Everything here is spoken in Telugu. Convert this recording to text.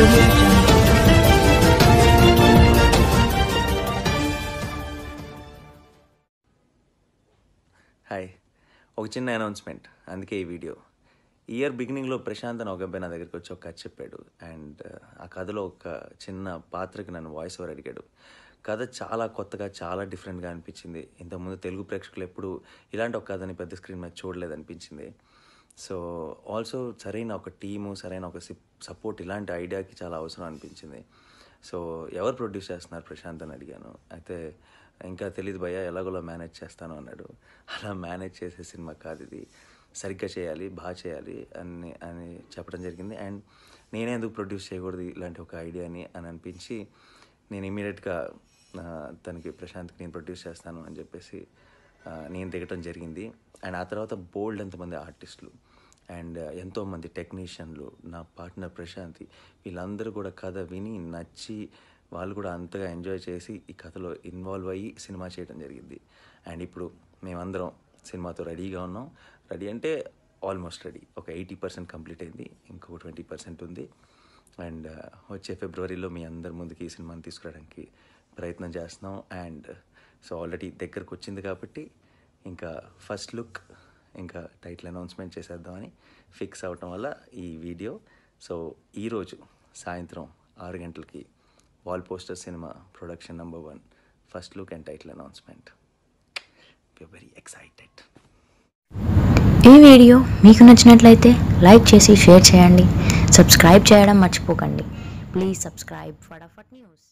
హాయ్ ఒక చిన్న అనౌన్స్మెంట్ అందుకే ఈ వీడియో ఇయర్ బిగినింగ్లో ప్రశాంత్ అని ఒక అబ్బాయి నా దగ్గరికి వచ్చి ఒక కథ చెప్పాడు. అండ్ ఆ కథలో ఒక చిన్న పాత్రకి నన్ను వాయిస్ ఓవర్ అడిగాడు. కథ చాలా కొత్తగా చాలా డిఫరెంట్గా అనిపించింది. ఇంతకుముందు తెలుగు ప్రేక్షకులు ఎప్పుడు ఇలాంటి ఒక కథని పెద్ద స్క్రీన్ మీద చూడలేదు అనిపించింది సో ఆల్సో సరైన ఒక టీము సరైన ఒక సపోర్ట్ ఇలాంటి ఐడియాకి చాలా అవసరం అనిపించింది. సో ఎవరు ప్రొడ్యూస్ చేస్తున్నారు? ప్రశాంత్ అని అడిగాను. అయితే ఇంకా తెలియదు భయ్య ఎలాగోలా మేనేజ్ చేస్తాను అన్నాడు. అలా మేనేజ్ చేసే సినిమా కాదు ఇది. సరిగ్గా చేయాలి బాగా చేయాలి అని అని చెప్పడం జరిగింది. అండ్ నేనే ఎందుకు ప్రొడ్యూస్ చేయకూడదు ఇలాంటి ఒక ఐడియాని అని అనిపించి నేను ఇమీడియట్గా తనకి ప్రశాంత్కి నేను ప్రొడ్యూస్ చేస్తాను అని చెప్పేసి నేను దిగటం జరిగింది. అండ్ ఆ తర్వాత బోల్డ్ ఎంతమంది ఆర్టిస్టులు. అండ్ ఎంతోమంది టెక్నీషియన్లు నా పార్ట్నర్ ప్రశాంతి వీళ్ళందరూ కూడా కథ విని నచ్చి వాళ్ళు కూడా అంతగా ఎంజాయ్ చేసి ఈ కథలో ఇన్వాల్వ్ అయ్యి సినిమా చేయడం జరిగింది. అండ్ ఇప్పుడు మేమందరం సినిమాతో రెడీగా ఉన్నాం. రెడీ అంటే ఆల్మోస్ట్ రెడీ. ఒక ఎయిటీ పర్సెంట్ కంప్లీట్ అయింది. ఇంకొక ట్వంటీ పర్సెంట్ ఉంది. అండ్ వచ్చే ఫిబ్రవరిలో మీ అందరి ముందుకి ఈ సినిమాని తీసుకురావడానికి ప్రయత్నం చేస్తున్నాం. అండ్ సో ఆల్రెడీ దగ్గరకు వచ్చింది కాబట్టి ఇంకా ఫస్ట్ లుక్ ఇంకా టైటిల్ అనౌన్స్మెంట్ చేసేద్దామని ఫిక్స్ అవటం వల్ల ఈ వీడియో. సో ఈరోజు సాయంత్రం ఆరు గంటలకి wall poster cinema production number one first look and title announcement. Very excited ఈ వీడియో మీకు నచ్చినట్లయితే లైక్ చేసి షేర్ చేయండి. సబ్స్క్రైబ్ చేయడం మర్చిపోకండి. ప్లీజ్ సబ్స్క్రైబ్ ఫటాఫట్ న్యూస్